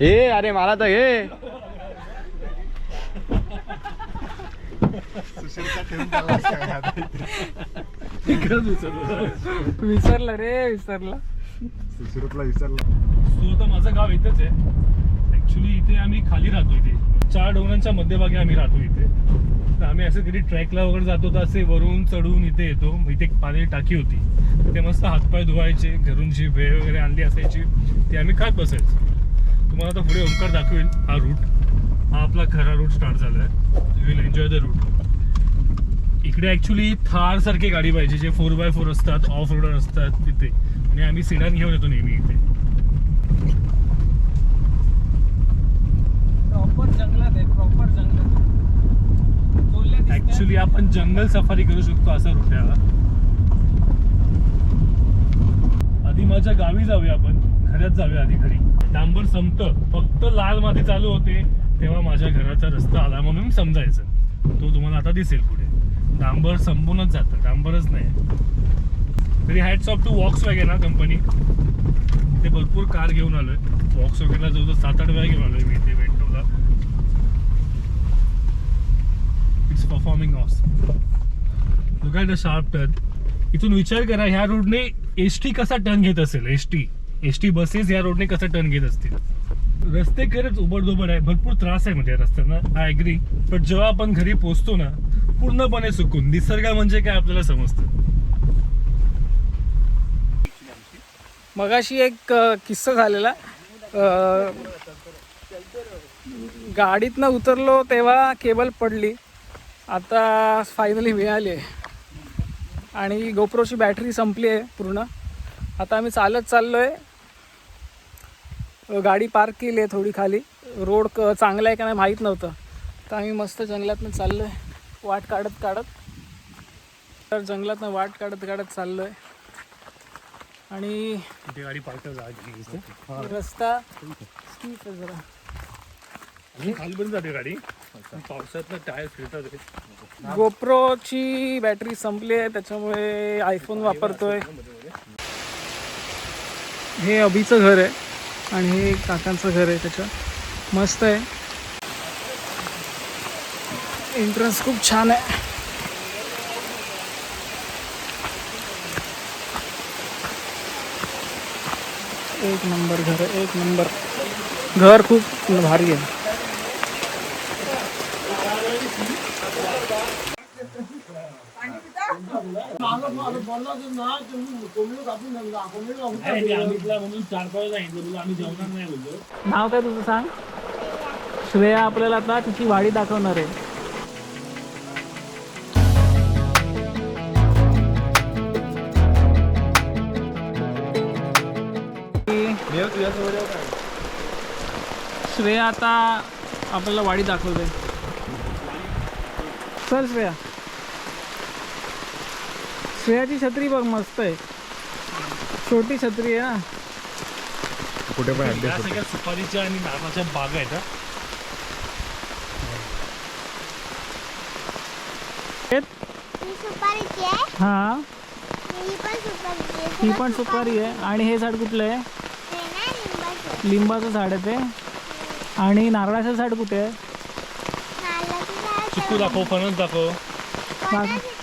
ए अरे मला तर घे. विसरला. रे विसरला. सुरतला विसरला. सो आता माझं गाव इथंच आहे. ऍक्च्युली इथे आम्ही खाली राहतो इथे. चार डोंगरांच्या मध्यभागी आम्ही राहतो इथे. तर आम्ही असं कधी ट्रॅकला वगैरे जातो तर असे वरून चढून इथे येतो. मग इथे एक पाण्याची टाकी होती. तिथे मस्त हातपाय धुवायचे घरून जी भेळ वगैरे आणली असायची ती आम्ही खात बसायचो. तुम्हाला आता पुढे ओंकार दाखवेल हा रूट हा आपला खरा रूट स्टार्ट झाला आहे you will enjoy the route इकडे ऍक्च्युली थार सारखी गाडी पाहिजे जे फोर बाय फोर असतात ऑफ रोडर असतात तिथे. आणि आम्ही सिडान घेऊन येतो नेहमी इथे. प्रॉपर जंगलात आहे प्रॉपर जंगलात कोल्ह्या दिसतात. ऍक्च्युली आपण जंगल सफारी करू शकतो असा रूट आहे हा. आधी माझ्या गावी जाऊया आपण. घरात जाऊया आधी घरी. डांबर संपतं. फक्त लाल माती चालू होते तेव्हा माझ्या घराचा रस्ता आला म्हणून समजायचं. तो तुम्हाला आता दिसेल पुढे. डांबर संपूनच जातं डांबरच नाही. तरी hats off to Volkswagen ना कंपनी ते भरपूर कार घेऊन आलोय. वॉक्स वॅगनला जवळजवळ सात आठ वेळा घेऊन आलोय मी ते वेंटोला it's performing awesome look at the sharp turn इथून विचार करा ह्या रोडने एस टी कसा टर्न घेत असेल? S T S T buses या रोडने कसं टर्न घेत असतील? रस्ते खरंच उबडधोबड आहे. भरपूर त्रास आहे म्हणजे रस्त्यांना. आय अग्री पण जेव्हा आपण घरी पोहोचतो ना पूर्णपणे सुकून निसर्ग म्हणजे काय आपल्याला समजतं. मगाशी एक किस्सा झालेला. गाडीतनं उतरलो तेव्हा केबल पडली. आता फायनली मिळाली आहे. आणि गोप्रोची बॅटरी संपली आहे पूर्ण. आता आम्ही चालत चाललो आहे गाडी पार्क केली आहे थोडी खाली. रोड क चांगला आहे का नाही माहीत नव्हतं. तर आम्ही मस्त जंगलातनं चाललो आहे वाट काढत काढत. तर जंगलातनं वाट काढत काढत चाललो आहे आणि तिथे गाडी पार्क रस्ता स्टीप आहे जरा. अजून खालीपर्यंत जाते गाडी. पावसात टायर फिरतात रे. गोप्रोची बॅटरी संपली आहे त्याच्यामुळे आयफोन वापरतोय. हे अभिचं घर आहे. आणि हे काकांचं घर आहे त्याचं मस्त आहे. एंट्रन्स खूप छान आहे. एक नंबर घर एक नंबर. घर खूप भारी आहे. म्हणून चार पाच सांगितलं तुला आम्ही जेवणार नाही बोललो. नाव काय तुझं सांग? श्रेया आपल्याला आता तिची वाडी दाखवणार आहे. श्रेया आता आपल्याला वाडी दाखवते. चल श्रेया. श्रेयाची छत्री बघ मस्त आहे. छोटी छत्री आहे ना कुठे पण या सगळ्या सुपारीच्या आणि नारळाच्या बागा आहेत हा. ही? सुपारीची आहे. हा. ही पण सुपारीची आहे. ही पण सुपारी आहे. आणि हे झाड कुठलं आहे? हे ना लिंबाचं. लिंबाचं झाड आहे ते. आणि नारळाचं झाड कुठे आहे? नारळाचं झाड चिकू दाखव फणस दाखव. फणस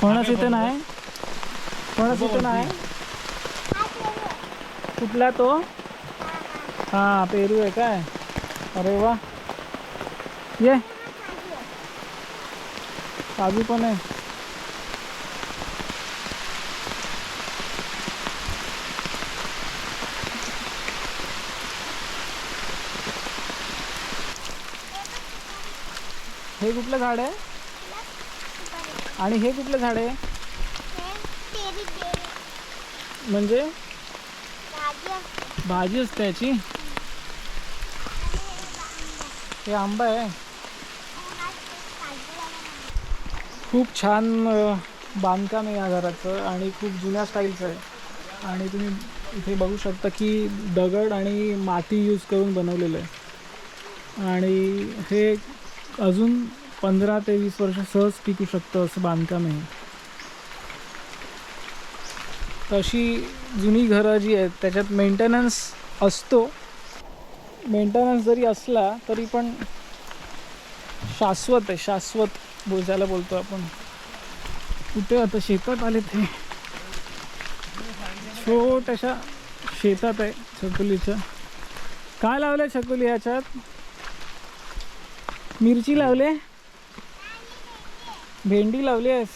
फणस इथे नाही? फणस इथे नाही? हा. कुठला तो? हा पेरू आहे काय? अरे वा. ये. काजू पण आहे. हे कुठलं झाड आहे? आणि हे कुठलं झाड आहे? म्हणजे? भाजी असते. याची. हे आंबा आहे. खूप छान बांधकाम आहे या घराचं आणि खूप जुन्या स्टाईलचं आहे. आणि तुम्ही इथे बघू शकता की दगड आणि माती यूज करून बनवलेलं आहे. आणि हे अजून पंधरा ते वीस वर्ष सहज टिकू शकतं असं बांधकाम आहे. तशी जुनी घरं जी आहेत त्याच्यात मेंटेनन्स असतो. मेंटेनन्स जरी असला तरी पण शाश्वत आहे शाश्वत बोजायला बोलतो आपण. कुठे आता शेतात आले ते? छोट्याशा शेतात आहे छकुलीच्या. काय लावलं छकुली याच्यात मिरची लावले? भेंडी लावली आहेस?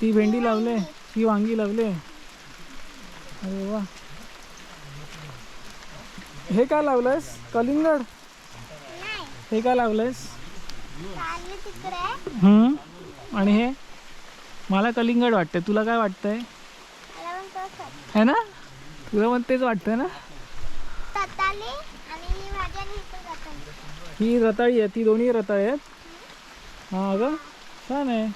ती भेंडी? लावले ती वांगी लावले अरे वा. हे काय लावलंयस? कलिंगड? हे काय लावलंयस? आणि हे? मला कलिंगड वाटतंय. तुला काय वाटतंय? है ना? तुला पण तेच वाटतंय ना? ही रताळी आहे. ती दोन्ही रताळी आहेत. हा अगं छान आहे.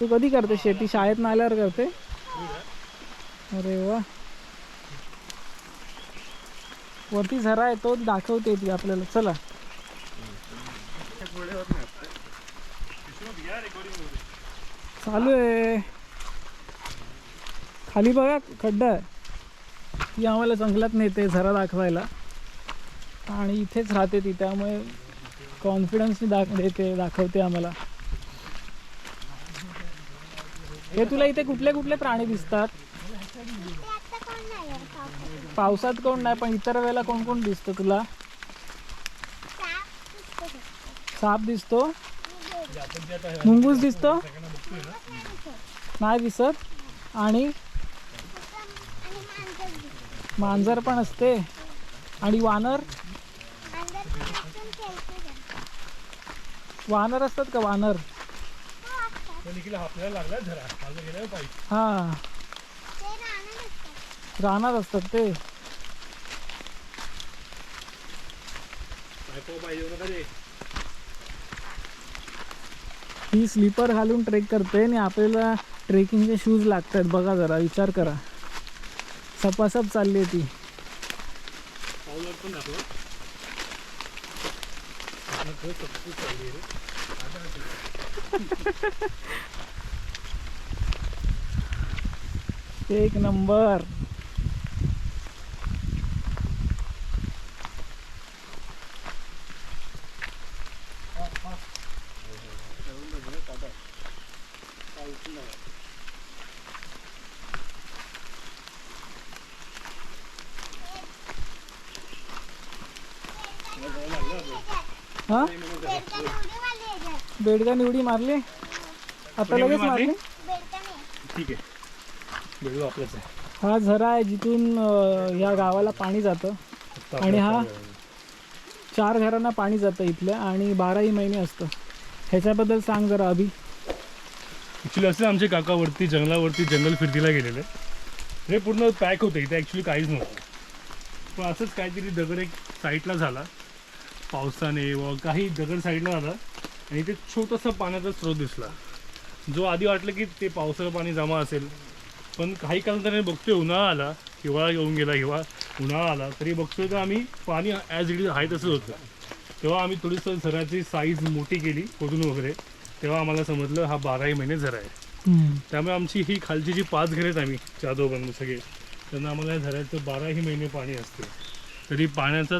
तू कधी करते शेती? शाळेत आल्यावर करते? अरे वा. वरती झरा आहे तो दाखवते ती आपल्याला. चला. चालू आहे. खाली बघा खड्डा आहे. ती आम्हाला जंगलात नेते झरा दाखवायला. आणि इथेच राहते ती त्यामुळे कॉन्फिडन्सने दाख देते दाखवते आम्हाला. हे तुला इथे कुठले कुठले प्राणी दिसतात? पावसात कोण नाही पण इतर वेळेला कोण कोण दिसतं तुला? साप दिसतो? मुंगूस दिसतो? नाही दिसत? आणि? मांजर पण असते. आणि वानर मांजर पण असून खेळतो जरा. वानर असतात का वानर? हो हां. राहणार असतात. रानात असतात ते. ही स्लीपर घालून ट्रेक करते आणि आपल्याला ट्रेकिंगचे शूज लागतात. बघा जरा विचार करा. सपासप चालली आहे ती पावलं पण दाखव आपलं घर सपसून चालली आहे रे. एक नंबर. हा? बेडका निवडी मारली? आता लगेच मारली? ठीक आहे. बेडू आपलंच आहे. हा झरा आहे जिथून अं, या गावाला पाणी जातं. आणि हा? चार घरांना पाणी जातं इथल्या आणि बाराही महिने असतं. ह्याच्याबद्दल सांग जरा अभि. ॲक्च्युली असं आमचे काका वरती जंगलावरती जंगल फिरतीला गेलेले हे पूर्ण पॅक होतं इथे ॲक्च्युली काहीच नव्हतं. पण असंच काहीतरी दगड एक साईडला झाला. पावसाने व काही दगड साईडला झाला आणि ते छोटासा पाण्याचा स्रोत दिसला. जो आधी वाटलं की ते पावसाचं पाणी जमा असेल पण काही कालांतराने बघतोय उन्हाळा आला हिवाळा येऊन गेला हिवाळा उन्हाळा आला तरी बघतोय तर आम्ही पाणी ॲज इट इज आहे तसंच होतं. तेव्हा आम्ही थोडीसं झराची साईज मोठी केली खोदून वगैरे. तेव्हा आम्हाला समजलं हा बाराही महिने झरा आहे. त्यामुळे आमची ही खालची जी पाच घरे आहेत आम्ही बंधू सगळे त्यांना आम्हाला झऱ्याचं बाराही महिने पाणी असते. तरी पाण्याचा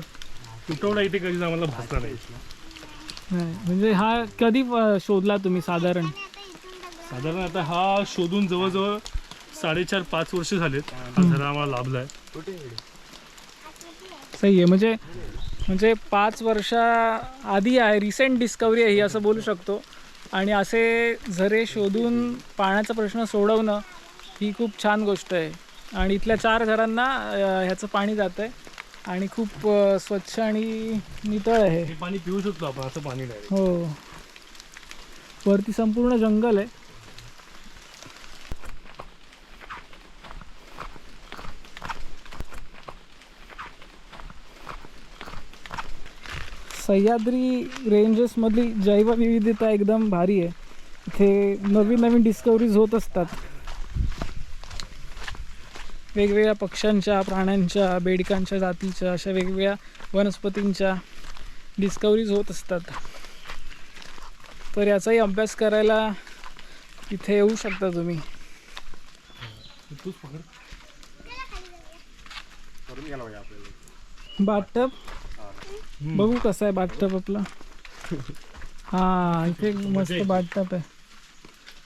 तुटवडा इथे कधीच आम्हाला भासला नाही. नाही, म्हणजे हा कधी अं, शोधला तुम्ही साधारण? साधारण आता हा शोधून जवळजवळ साडेचार पाच वर्ष झालेत. हा झरा आम्हाला लाभला आहे आकृती आहे सही आहे म्हणजे म्हणजे पाच वर्षा आधी आहे रिसेंट डिस्कवरी आहे ही असं बोलू शकतो. आणि असे झरे शोधून पाण्याचा प्रश्न सोडवणं ही खूप छान गोष्ट आहे. आणि इथल्या चार घरांना अं, ह्याचं पाणी जातं आहे आणि खूप स्वच्छ आणि नितळ आहे. हे पाणी पिऊ शकतो आपण असं पाणी हो. वरती संपूर्ण जंगल आहे. सह्याद्री रेंजेसमधली जैवविविधता एकदम भारी आहे. इथे नवीन नवीन डिस्कवरीज होत असतात. वेगवेगळ्या पक्ष्यांच्या प्राण्यांच्या बेडकांच्या जातीच्या अशा वेगवेगळ्या वनस्पतींच्या डिस्कवरीज होत असतात. तर याचाही अभ्यास करायला इथे येऊ शकता तुम्ही. बाथटब बघू कसं आहे बाथटब आपला. हा इथे मस्त बाथटब आहे.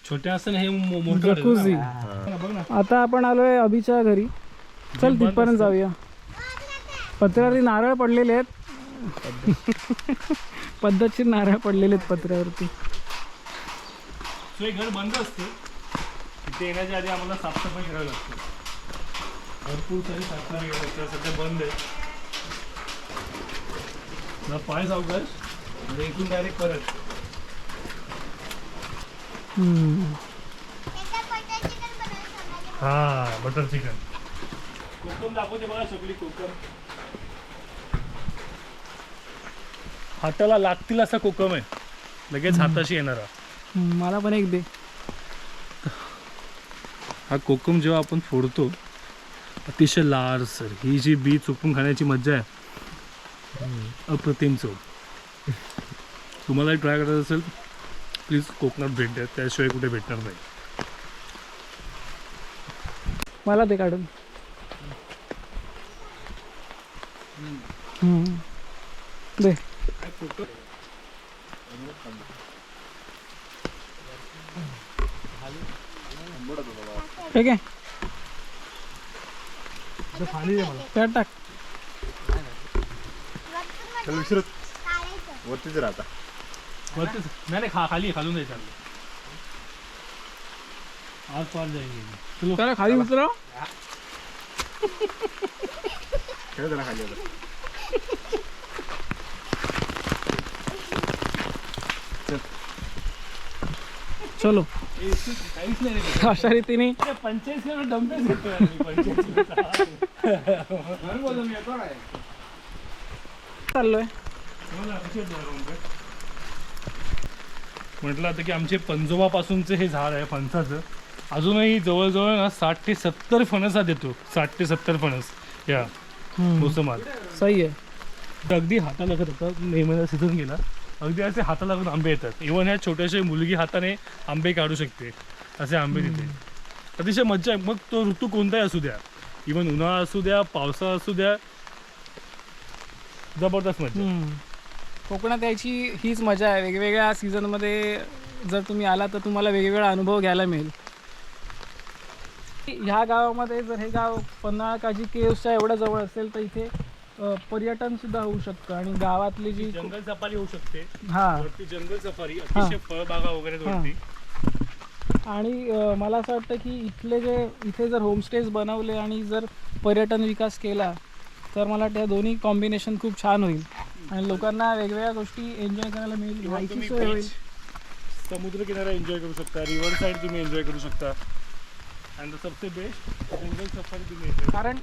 छोट्या असताना हे मोठं. बघ ना. आता आपण आलोय अभिच्या घरी. चल तिथपर्यंत जाऊया. पत्र्यावरती नारळ पडलेले आहेत. पद्धतशीर नारळ पडलेले आहेत पत्र्यावरती. हे घर बंद असते. इथे येण्याच्या आधी आम्हाला साफसफाई करावी लागते. भरपूर सारी साफसफाई करावी लागते सध्या बंद आहे. पाय सावकाश. म्हणजे इथून डायरेक्ट परत हम्म. एकदा बटर चिकन बनवायचं हा बटर चिकन कोकम दाखवते बघा सगळी कोकम. हाताला लागतील असा कोकम आहे. लगेच हाताशी येणारा मला पण एक दे. हा कोकम जेव्हा आपण फोडतो अतिशय लार सर. ही जी बी चुकून खाण्याची मज्जा आहे. अप्रतिम चव. तुम्हाला ट्राय करायचं असेल प्लीज कोकणात भेट द्या. त्याशिवाय कुठे भेटणार नाही. मला ते काढून. हम्म. दे. ठीक आहे त्यात टाक. चल विसरत काढायचं वरतीच राहता. वरतीच. नाही नाही खा खाली खालून जायचं आज पार जाईल चलो खाली उतरव खेळ जरा खाली आता चलो अशा रीतीने पंचायत किलो डंपेच घेतोय आम्ही, 45 किलोचा. चाललोय म्हटलं आता की आमचे पंजोबापासूनचे हे झाड आहे फणसाचं अजूनही जवळजवळ ना साठ ते सत्तर फणसात येतो साठ ते सत्तर फणस. या. मोसमात सही आहे. अगदी हाताला लागत होता महिना सीझन गेला. अगदी असे हाताला लागून आंबे येतात. इव्हन ह्या छोट्याशा मुलगी हाताने आंबे काढू शकते. असे आंबे तिथे. अतिशय मज्जा आहे. मग तो ऋतू कोणताही असू द्या. इव्हन उन्हाळा असू द्या पावसाळा असू द्या. जबरदस्त मज्जा. कोकणात यायची हीच मजा आहे. वेगवेगळ्या सीझनमध्ये जर तुम्ही आला तर तुम्हाला वेगवेगळा अनुभव घ्यायला मिळेल. ह्या गावामध्ये जर हे गाव पन्हाळा काजी केव्सच्या एवढ्या जवळ असेल तर इथे पर्यटन सुद्धा होऊ शकतं आणि गावातली जी जंगल सफारी होऊ शकते. हा. वरती जंगल सफारी अतिशय फळबागा वगैरे. वरती. आणि मला असं वाटतं की इथले जे इथे जर होमस्टेज बनवले आणि जर पर्यटन विकास केला तर मला त्या दोन्ही कॉम्बिनेशन खूप छान होईल. आणि लोकांना वेगवेगळ्या गोष्टी एन्जॉय करायला मिळेल माहिती सोय होईल. समुद्र किनारा एन्जॉय करू शकता रिव्हर साईड तुम्ही एन्जॉय करू शकता. अँड सबसे बेस्ट जंगल सफारी कारण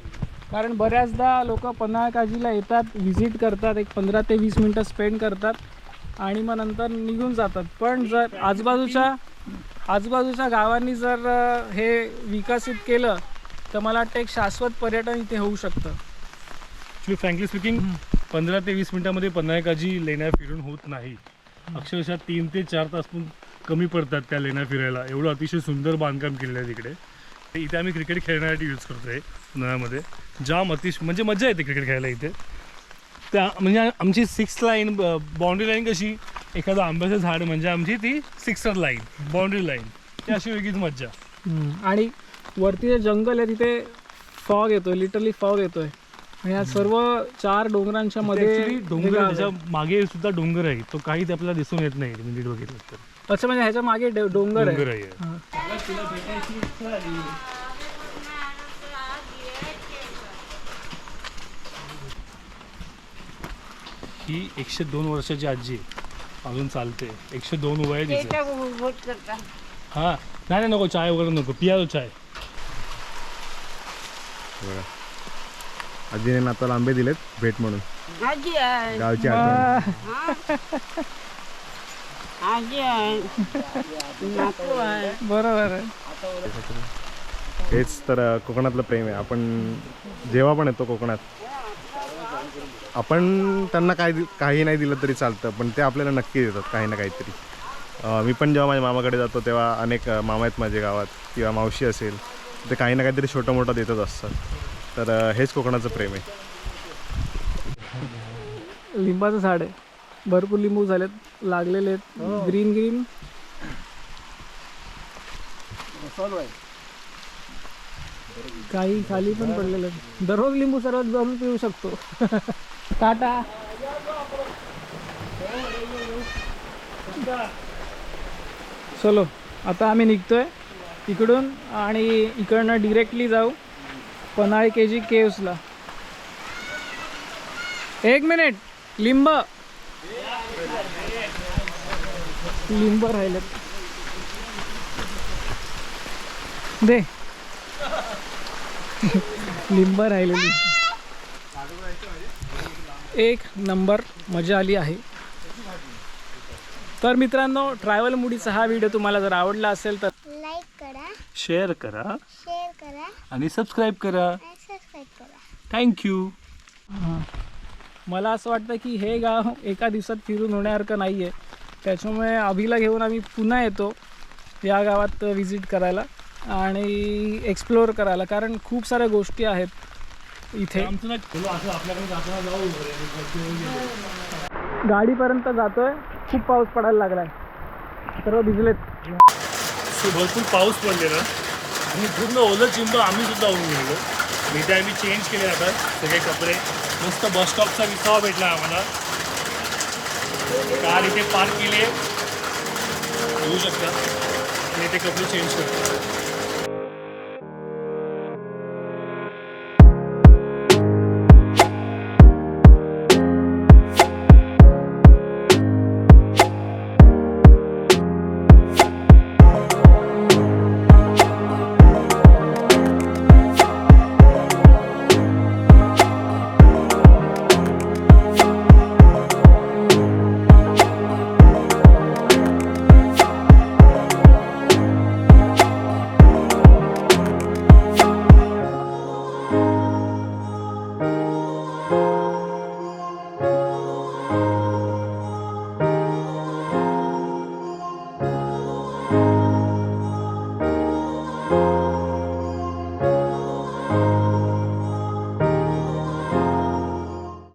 कारण बऱ्याचदा लोक पन्हाळा काजीला येतात व्हिजिट करतात एक पंधरा ते वीस मिनटं स्पेंड करतात आणि मग नंतर निघून जातात. पण जर आजूबाजूच्या आजूबाजूच्या गावांनी जर हे विकसित केलं तर मला वाटतं एक शाश्वत पर्यटन इथे होऊ शकतं. ॲक्च्युली फ्रँकली स्पीकिंग पंधरा ते वीस मिनिटामध्ये पन्हाळकाजी लेण्या फिरून होत नाही. अक्षरशः तीन ते चार तास पण कमी पडतात त्या लेण्या फिरायला. एवढं अतिशय सुंदर बांधकाम केलेलं आहे तिकडे. इथे आम्ही क्रिकेट खेळण्यासाठी यूज करतोय उन्हाळ्यामध्ये. जाम अतिश म्हणजे मजा येते क्रिकेट खेळायला इथे. त्या म्हणजे आमची सिक्स लाईन बाउंड्री लाईन कशी? एखादं आंब्याचं झाड म्हणजे आमची ती सिक्सर लाईन बाउंड्री लाईन ती अशी वेगळीच मज्जा. आणि वरती जे जंगल आहे तिथे फॉग येतोय लिटरली फॉग येतोय. आणि या सर्व चार डोंगरांच्या मध्ये डोंगर आहे. आहे. मागे सुद्धा डोंगर आहे. तो काही ते आपल्याला दिसून येत नाही बघितलं तर. अच्छा म्हणजे ह्याच्या मागे डे- डोंगर आहे. डोंगर आहे. हा. ही एकशे दोन वर्षाची आजी आहे. अजून चालते. एकशे दोन वय आहे तिचं हा. नाही नाही नको चाय वगैरे नको. पिया तो चाय. बघा आजीने नाताला आंबे दिलेत भेट म्हणून. गावची आठवण. आजी आहे बरोबर आहे. हेच तर कोकणातलं प्रेम आहे. आपण जेव्हा पण येतो कोकणात आपण त्यांना काय दि- काही नाही दिलं तरी चालतं पण ते आपल्याला नक्की देतात काही ना काहीतरी. मी पण जेव्हा माझ्या मामाकडे जातो तेव्हा अनेक मामा आहेत माझ्या गावात किंवा मावशी असेल ते काही ना काहीतरी छोटं मोठं देतच असतात. तर हेच कोकणाचं प्रेम आहे. लिंबाचं झाड आहे. भरपूर लिंबू झालेत लागलेले आहेत. Green green. काही खाली पण पडलेले आहेत. दररोज लिंबू सर्वात जाऊन पिऊ शकतो. टाटा. चलो आता आम्ही निघतोय इकडून आणि इकडनं डिरेक्टली जाऊ पन्हाळे के जी केव्सला. एक मिनिट लिंब. लिंब राहिलेत दे. लिंब राहिलेली एक नंबर मजा आली आहे. तर मित्रांनो ट्रॅव्हल मुडीचा हा व्हिडिओ तुम्हाला जर आवडला असेल तर लाईक करा शेअर करा शेअर करा आणि सबस्क्राईब करा. आणि सबस्क्राईब करा. थँक्यू हां. मला असं वाटतं की हे गाव एका दिवसात फिरून होण्यासारखं नाही आहे त्याच्यामुळे अभिला घेऊन आम्ही पुन्हा येतो या गावात विजिट करायला आणि एक्सप्लोअर करायला. कारण खूप साऱ्या गोष्टी आहेत इथे. गाडीपर्यंत जातोय. खूप पाऊस पडायला लागलाय. सर्व भिजलेत. भरपूर पाऊस पडलेला. आणि पूर्ण ओलं चिंब आम्ही सुद्धा होऊन गेलो मी ते आम्ही चेंज केले आता सगळे कपडे. मस्त बस स्टॉपचा विसावा भेटला आम्हाला. कार इथे पार्क केली आहे. होऊ शकता. आणि ते कपडे चेंज करतो.